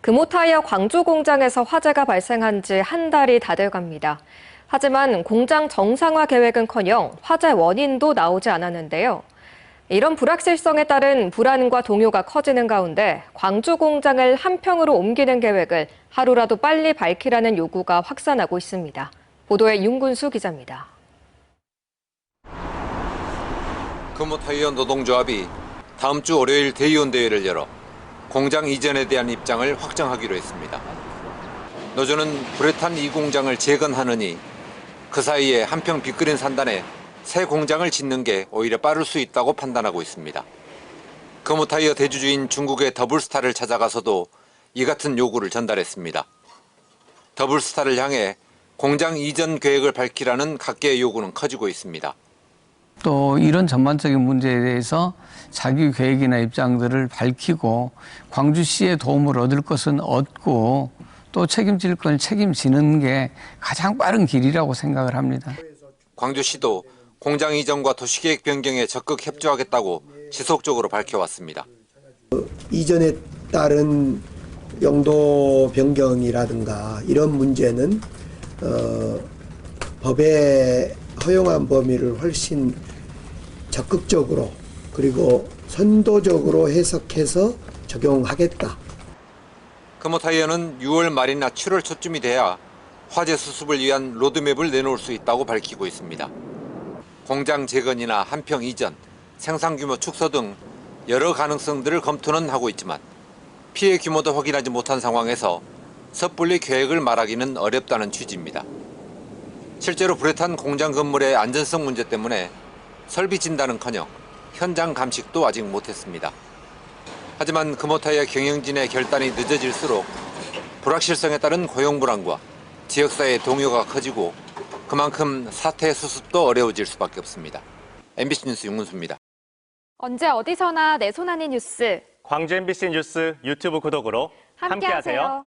금호타이어 광주 공장에서 화재가 발생한 지 한 달이 다 돼갑니다. 하지만 공장 정상화 계획은커녕 화재 원인도 나오지 않았는데요. 이런 불확실성에 따른 불안과 동요가 커지는 가운데 광주 공장을 한평으로 옮기는 계획을 하루라도 빨리 밝히라는 요구가 확산하고 있습니다. 보도에 윤군수 기자입니다. 금호타이어 노동조합이 다음 주 월요일 대의원 대회를 열어 공장 이전에 대한 입장을 확정하기로 했습니다. 노조는 불에 탄 이 공장을 재건하느니 그 사이에 한평 빅그린 산단에 새 공장을 짓는 게 오히려 빠를 수 있다고 판단하고 있습니다. 금호타이어 대주주인 중국의 더블스타를 찾아가서도 이 같은 요구를 전달했습니다. 더블스타를 향해 공장 이전 계획을 밝히라는 각계의 요구는 커지고 있습니다. 또 이런 전반적인 문제에 대해서 자기 계획이나 입장들을 밝히고 광주시의 도움을 얻을 것은 얻고 또 책임질 건 책임지는 게 가장 빠른 길이라고 생각을 합니다. 광주시도 공장 이전과 도시계획 변경에 적극 협조하겠다고 지속적으로 밝혀왔습니다. 이전에 따른 용도 변경이라든가 이런 문제는 어, 법에 허용한 범위를 훨씬 적극적으로 그리고 선도적으로 해석해서 적용하겠다. 금호타이어는 6월 말이나 7월 초쯤이 돼야 화재 수습을 위한 로드맵을 내놓을 수 있다고 밝히고 있습니다. 공장 재건이나 한평 이전, 생산 규모 축소 등 여러 가능성들을 검토는 하고 있지만 피해 규모도 확인하지 못한 상황에서 섣불리 계획을 말하기는 어렵다는 취지입니다. 실제로 불에 탄 공장 건물의 안전성 문제 때문에 설비 진단은커녕 현장 감식도 아직 못했습니다. 하지만 금호타이어 경영진의 결단이 늦어질수록 불확실성에 따른 고용 불안과 지역사회의 동요가 커지고 그만큼 사태 수습도 어려워질 수밖에 없습니다. MBC 뉴스 윤문수입니다. 언제 어디서나 내 손 안의 뉴스 광주 MBC 뉴스 유튜브 구독으로 함께하세요. 함께하세요.